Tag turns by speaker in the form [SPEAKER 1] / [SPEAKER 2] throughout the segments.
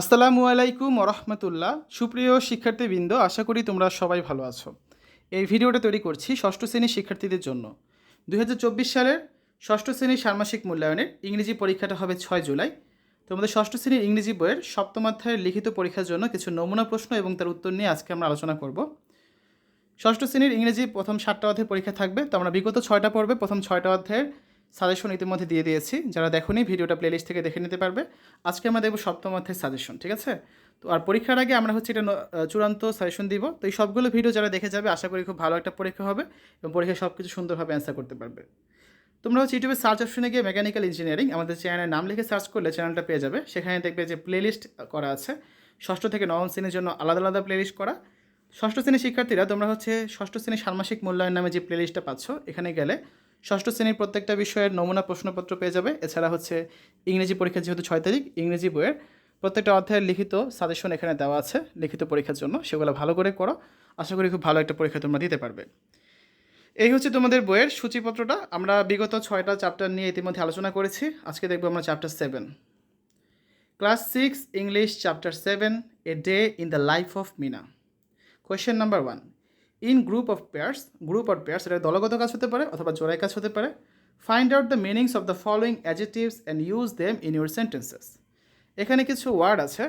[SPEAKER 1] আসসালামু আলাইকুম রহমতুল্লাহ। সুপ্রিয় শিক্ষার্থীবৃন্দ, আশা করি তোমরা সবাই ভালো আছো। এই ভিডিওটা তৈরি করছি ষষ্ঠ শ্রেণির শিক্ষার্থীদের জন্য। দু হাজার চব্বিশ সালের ষষ্ঠ শ্রেণির ষান্মাসিক মূল্যায়নের ইংরেজি পরীক্ষাটা হবে ছয় জুলাই। তোমাদের ষষ্ঠ শ্রেণির ইংরেজি বইয়ের সপ্তম অধ্যায়ের লিখিত পরীক্ষার জন্য কিছু নমুনা প্রশ্ন এবং তার উত্তর নিয়ে আজকে আমরা আলোচনা করব। ষষ্ঠ শ্রেণির ইংরেজি প্রথম সাতটা অধ্যায় পরীক্ষা থাকবে, তো আমরা বিগত ছয়টা পর্বে প্রথম ছয়টা অধ্যায়ের সাজেশন ইতিমধ্যে দিয়ে দিয়েছি। যারা দেখোনি, ভিডিওটা প্লেলিস্ট থেকে দেখে নিতে পারবে। আজকে আমরা দেখব সপ্তম অধ্যায়ের সাজেশন, ঠিক আছে? তো আর পরীক্ষার আগে আমরা হচ্ছে এটা চূড়ান্ত সাজেশন দিব। তো এই সবগুলো ভিডিও যারা দেখে যাবে, আশা করি খুব ভালো একটা পরীক্ষা হবে এবং পরীক্ষায় সব কিছু সুন্দরভাবে অ্যান্সার করতে পারবে। তোমরা হচ্ছে ইউটিউবে সার্চ অপশনে গিয়ে মেকানিক্যাল ইঞ্জিনিয়ারিং আমাদের চ্যানেলের নাম লিখে সার্চ করলে চ্যানেলটা পেয়ে যাবে। সেখানে দেখবে যে প্লেলিস্ট করা আছে। ষষ্ঠ থেকে নবম শ্রেণির জন্য আলাদা আলাদা প্লেলিস্ট করা। ষষ্ঠ শ্রেণির শিক্ষার্থীরা তোমরা হচ্ছে ষষ্ঠ শ্রেণির ষান্মাসিক মূল্যায়ন নামে যে প্লেলিস্টটা পাচ্ছ, এখানে গেলে ষষ্ঠ শ্রেণির প্রত্যেকটা বিষয়ের নমুনা প্রশ্নপত্র পেয়ে যাবে। এছাড়া হচ্ছে ইংরেজি পরীক্ষা যেহেতু ছয় তারিখ, ইংরেজি বইয়ের প্রত্যেকটা অধ্যায়ের লিখিত সাজেশন এখানে দেওয়া আছে লিখিত পরীক্ষার জন্য। সেগুলো ভালো করে করো। আশা করি খুব ভালো একটা পরীক্ষা তোমরা দিতে পারবে। এই হচ্ছে তোমাদের বইয়ের সূচিপত্রটা। আমরা বিগত ছয়টা চ্যাপ্টার নিয়ে ইতিমধ্যে আলোচনা করেছি। আজকে দেখব আমরা chapter seven. Class six, English chapter seven, a day in the life of Mina. Question number one in group of pairs group of pairs এটা দলগত কাজ হতে পারে অথবা জোড়াই কাজ হতে পারে find out the meanings of the following adjectives and use them in your sentences এখানে কিছু ওয়ার্ড আছে,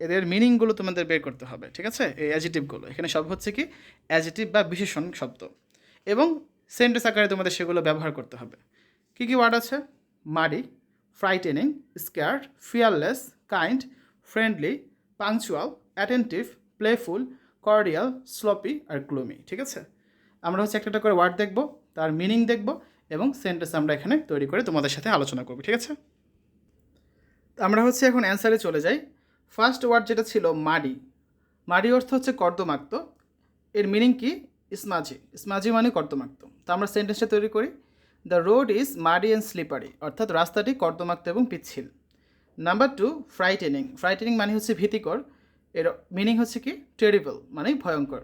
[SPEAKER 1] এদের মিনিংগুলো তোমাদের বের করতে হবে, ঠিক আছে? এই অ্যাজেটিভগুলো এখানে সব হচ্ছে কি? অ্যাজেটিভ বা বিশেষণ শব্দ। এবং সেন্টেন্স আকারে তোমাদের সেগুলো ব্যবহার করতে হবে। কী কী ওয়ার্ড আছে? Muddy frightening scared fearless kind friendly punctual attentive playful cordial sloppy আর গ্লুমি ঠিক আছে? আমরা হচ্ছে একটা করে ওয়ার্ড দেখব, তার মিনিং দেখব এবং সেন্টেন্স আমরা এখানে তৈরি করে তোমাদের সাথে আলোচনা করব, ঠিক আছে? আমরা হচ্ছে এখন অ্যান্সারে চলে যাই। ফার্স্ট ওয়ার্ড যেটা ছিল মাডি। মাডি অর্থ হচ্ছে কর্দমাক্ত। এর মিনিং কি? ইসমাজি ইসমাজি মানে কর্দমাক্ত। তো আমরা সেন্টেন্সটা তৈরি করি। The road is muddy and slippery অর্থাৎ রাস্তাটি কর্দমাক্ত এবং পিচ্ছিল। নাম্বার টু ফ্রাইটেনিং ফ্রাইটেনিং মানে হচ্ছে ভীতিকর। এর মিনিং হচ্ছে কি? টেরিবল মানে ভয়ঙ্কর।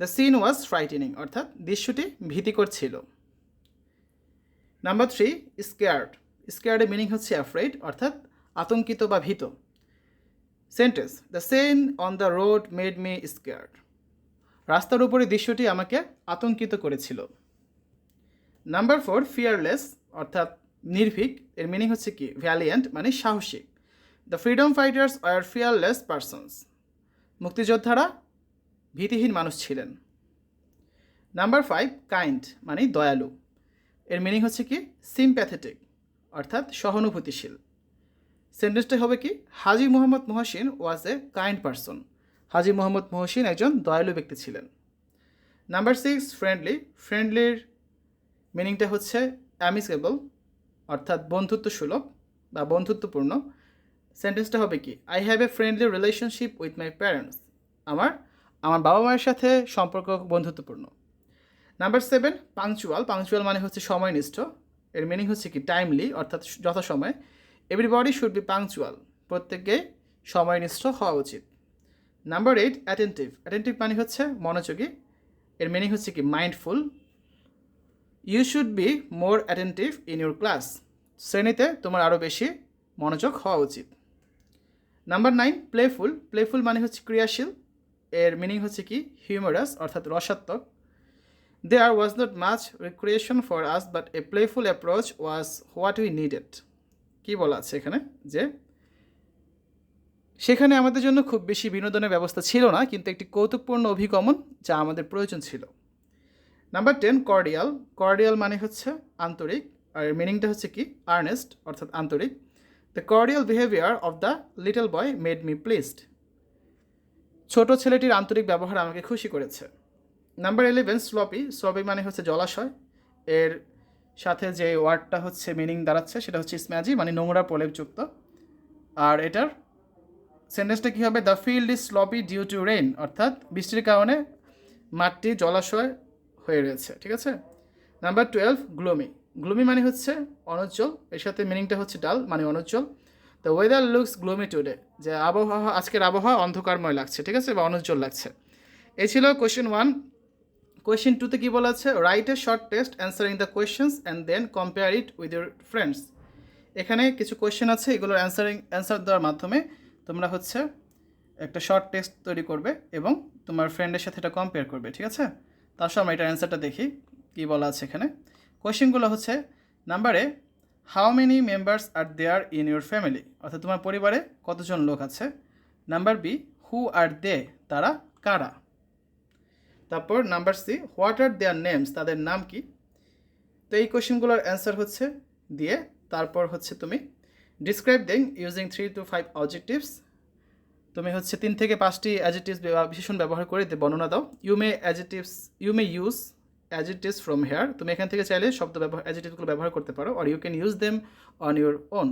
[SPEAKER 1] দ্য সিন ওয়াজ ফ্রাইটেনিং অর্থাৎ দৃশ্যটি ভীতিকর ছিল। নাম্বার থ্রি স্কেয়ার্ড স্কেয়ার্ডের মিনিং হচ্ছে অ্যাফ্রেড অর্থাৎ আতঙ্কিত বা ভীত। Sentence the scene on the road made me scared রাস্তার উপরে দৃশ্যটি আমাকে আতঙ্কিত করেছিল। নাম্বার ফোর ফিয়ারলেস অর্থাৎ নির্ভীক, এর মিনিং হচ্ছে কি? ভ্যালিয়েন্ট মানে সাহসী দ্য ফ্রিডম ফাইটার্স আর ফিয়ারলেস পারসনস মুক্তিযোদ্ধারা ভীতিহীন মানুষ ছিলেন। নাম্বার ফাইভ কাইন্ড মানে দয়ালু। এর মিনিং হচ্ছে কি সিম্প্যাথেটিক অর্থাৎ সহানুভূতিশীল। সেন্টেন্সটা হবে কি, Haji Mohammad Mohsin was a kind person Haji Mohammad Mohsin একজন দয়ালু ব্যক্তি ছিলেন। নাম্বার সিক্স ফ্রেন্ডলি ফ্রেন্ডলির মিনিংটা হচ্ছে অ্যামিসেবল অর্থাৎ বন্ধুত্ব সুলভ বা বন্ধুত্বপূর্ণ। সেন্টেন্সটা হবে কি? I have a friendly relationship with my parents আমার আমার বাবা মায়ের সাথে সম্পর্ক বন্ধুত্বপূর্ণ। নাম্বার সেভেন পাংচুয়াল পাংচুয়াল মানে হচ্ছে সময়নিষ্ঠ। এর মিনিং হচ্ছে কি? টাইমলি অর্থাৎ যথাসময়। এভরিবডি শুড বি পাংচুয়াল প্রত্যেককে সময়নিষ্ঠ হওয়া উচিত। নাম্বার এইট অ্যাটেন্টিভ অ্যাটেন্টিভ মানে হচ্ছে মনোযোগী। এর মিনিং হচ্ছে কি? Mindful you should be more attentive in your class শ্রেণীতে তোমার আরও বেশি মনোযোগ হওয়া উচিত। নাম্বার নাইন প্লেফুল প্লেফুল মানে হচ্ছে ক্রিয়াশীল। এর মিনিং হচ্ছে কি? হিউমারাস অর্থাৎ রসাত্মক। There was not much recreation for us but a playful approach was what we needed কী বলা আছে এখানে? যে সেখানে আমাদের জন্য খুব বেশি বিনোদনের ব্যবস্থা ছিল না, কিন্তু একটি কৌতুকপূর্ণ অভিগমন যা আমাদের প্রয়োজন ছিল। নাম্বার টেন কর্ডিয়াল কর্ডিয়াল মানে হচ্ছে আন্তরিক। আর মিনিংটা হচ্ছে কি? আর্নেস্ট অর্থাৎ আন্তরিক। The cordial behaviour of the little boy made me pleased ছোট ছেলেটির আন্তরিক ব্যবহার আমাকে খুশি করেছে। নাম্বার ইলেভেন স্লপি স্লপি মানে হচ্ছে জলাশয়। এর সাথে যে ওয়ার্ডটা হচ্ছে মিনিং দাঁড়াচ্ছে, সেটা হচ্ছে স্ম্যাজি মানে নোংরা প্রলেপযুক্ত আর এটার সেন্টেন্সটা কী হবে? The field is sloppy due to rain অর্থাৎ বৃষ্টির কারণে মাঠটি জলাশয় হয়ে রয়েছে, ঠিক আছে? নাম্বার টুয়েলভ গ্লুমি গ্লুমি মানে হচ্ছে অনুজ্জ্বল, এর সাথে মিনিংটা হচ্ছে ডাল মানে অনুজ্জ্বল। The weather looks gloomy today যে আবহাওয়া, আজকের আবহাওয়া অন্ধকারময় লাগছে, ঠিক আছে? বা অনুজ্জ্বল লাগছে। এ ছিল কোয়েশ্চেন ওয়ান কোয়েশ্চেন টুতে কী বলা আছে? Write a short test answering the questions and then compare it with your friends এখানে কিছু কোয়েশ্চেন আছে এগুলোর অ্যান্সারিং অ্যান্সার দেওয়ার মাধ্যমে তোমরা হচ্ছে একটা শর্ট টেস্ট তৈরি করবে এবং তোমার ফ্রেন্ডের সাথে এটা কম্পেয়ার করবে, ঠিক আছে? তার আমরা এটার অ্যান্সারটা দেখি, কী বলা আছে এখানে। কোয়েশ্চেনগুলো হচ্ছে, নাম্বারে how many members are there in your family অর্থাৎ তোমার পরিবারে কতজন লোক আছে? নাম্বার বি হু আর দে তারা কারা? তারপর number C what are their names তাদের নাম কি? তো এই কোয়েশ্চেনগুলোর অ্যান্সার হচ্ছে দিয়ে তারপর হচ্ছে তুমি describe then using three to five objectives তুমি হচ্ছে তিন থেকে পাঁচটি অ্যাজেটিভস বিশেষণ ব্যবহার করে বর্ণনা দাও। You may adjectives you may use adjectives from here তুমি এখান থেকে চাইলে শব্দ ব্যবহার অ্যাজেটিভসগুলো ব্যবহার করতে পারো আর you can use them on your own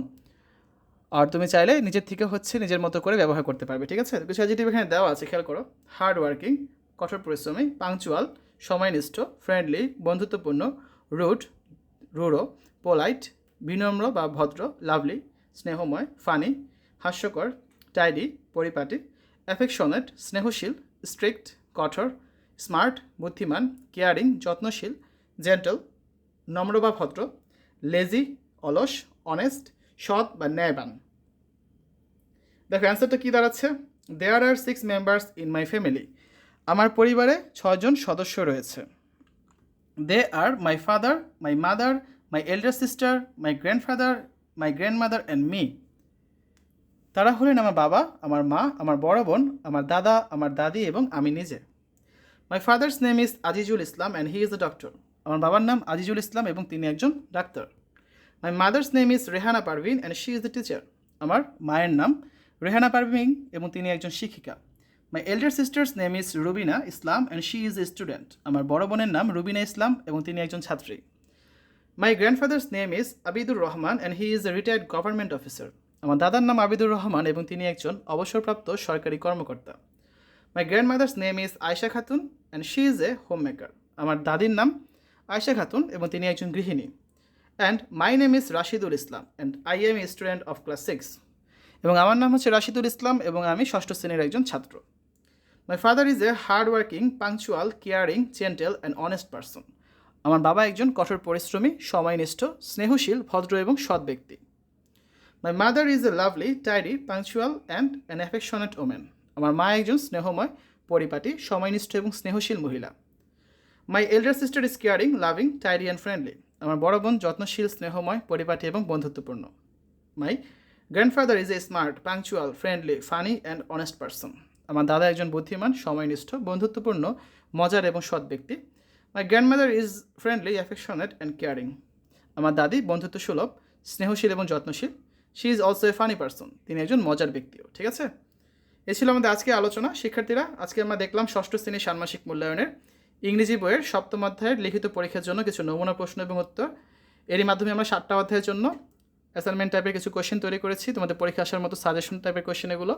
[SPEAKER 1] আর তুমি চাইলে নিজের থেকে হচ্ছে নিজের মতো করে ব্যবহার করতে পারবে, ঠিক আছে? কিছু অ্যাজেটিভ এখানে দেওয়া আছে, খেয়াল করো। হার্ড ওয়ার্কিং কঠোর পরিশ্রমী পাংচুয়াল সময়নিষ্ঠ ফ্রেন্ডলি বন্ধুত্বপূর্ণ রুড রুড়ো পোলাইট বিনম্র বা ভদ্র লাভলি স্নেহময় ফানি হাস্যকর টাইডি পরিপাটি অ্যাফেকশনেট স্নেহশীল স্ট্রিক্ট কঠোর স্মার্ট, বুদ্ধিমান, কেয়ারিং, যত্নশীল, জেন্টল নম্র বা ভদ্র লেজি অলস অনেস্ট সৎ বা ন্যায়বান। দেখো অ্যান্সারটা কী দাঁড়াচ্ছে? There are six members in my family আমার পরিবারে ছজন সদস্য রয়েছে। They are my father my mother my elder sister my grandfather my grandmother and me তারা হলেন আমার বাবা, আমার মা, আমার বড় বোন, আমার দাদা, আমার দাদি এবং আমি নিজে। My father's name is Azizul Islam and he is the doctor আমার বাবার নাম আজিজুল ইসলাম এবং তিনি একজন doctor. My mother's name is Rehana Parvin and she is the teacher আমার মায়ের নাম রেহানা পারভিন এবং তিনি একজন শিক্ষিকা। My elder sister's name is Rubina Islam and she is a student আমার বড় বোনের নাম রুবিনা ইসলাম এবং তিনি একজন ছাত্রী। My grandfather's name is Abidur Rahman and he is a retired government officer আমার দাদার নাম আবিদুর রহমান এবং তিনি একজন অবসরপ্রাপ্ত সরকারি কর্মকর্তা। My grandmother's name is Ayesha Khatun and she is a homemaker আমার দাদির নাম আয়শা খাতুন এবং তিনি একজন গৃহিণী। And my name is Rashidul Islam and I am student of class six এবং আমার নাম হচ্ছে রাশিদুল ইসলাম এবং আমি ষষ্ঠ শ্রেণির একজন ছাত্র। My father is a hard working punctual caring gentle and honest person আমার বাবা একজন কঠোর পরিশ্রমী, সময়নিষ্ঠ, স্নেহশীল, ভদ্র এবং সৎ ব্যক্তি। My mother is a lovely tidy punctual and an affectionate women আমার মা একজন স্নেহময়, পরিপাটি, সময়নিষ্ঠ এবং স্নেহশীল মহিলা। My elder sister is caring loving tidy and friendly আমার বড় বোন যত্নশীল, স্নেহময়, পরিপাটি এবং বন্ধুত্বপূর্ণ। My grandfather is a smart punctual friendly funny and honest person আমার দাদা একজন বুদ্ধিমান, সময়নিষ্ঠ, বন্ধুত্বপূর্ণ, মজার এবং সৎ ব্যক্তি। My grandmother is friendly affectionate and caring আমার দাদি বন্ধুত্ব সুলভ স্নেহশীল এবং যত্নশীল। She is also a funny person তিনি একজন মজার ব্যক্তিও, ঠিক আছে? এ ছিল আমাদের আজকে আলোচনা। শিক্ষার্থীরা, আজকে আমরা দেখলাম ষষ্ঠ শ্রেণির ষান্মাসিক মূল্যায়নের। ইংরেজি বইয়ের সপ্তম অধ্যায়ের লিখিত পরীক্ষার জন্য কিছু নমুনা, প্রশ্ন এবং উত্তর। এরই মাধ্যমে আমরা সাতটা অধ্যায়ের জন্য অ্যাসাইনমেন্ট টাইপের কিছু কোয়েশ্চেন তৈরি করেছি। তোমাদের পরীক্ষা আসার মতো সাজেশন টাইপের কোয়েশ্চেন এগুলো।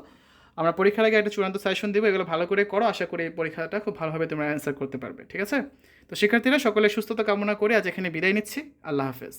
[SPEAKER 1] আমরা পরীক্ষার আগে একটা চূড়ান্ত সাজেশন দিব। এগুলো ভালো করে করো। আশা করি এই পরীক্ষাটা খুব ভালোভাবে তোমরা অ্যান্সার করতে পারবে। ঠিক আছে? তো শিক্ষার্থীরা সকলে সুস্থতা কামনা করে আজ এখানে বিদায় নিচ্ছি। আল্লাহ হাফেজ।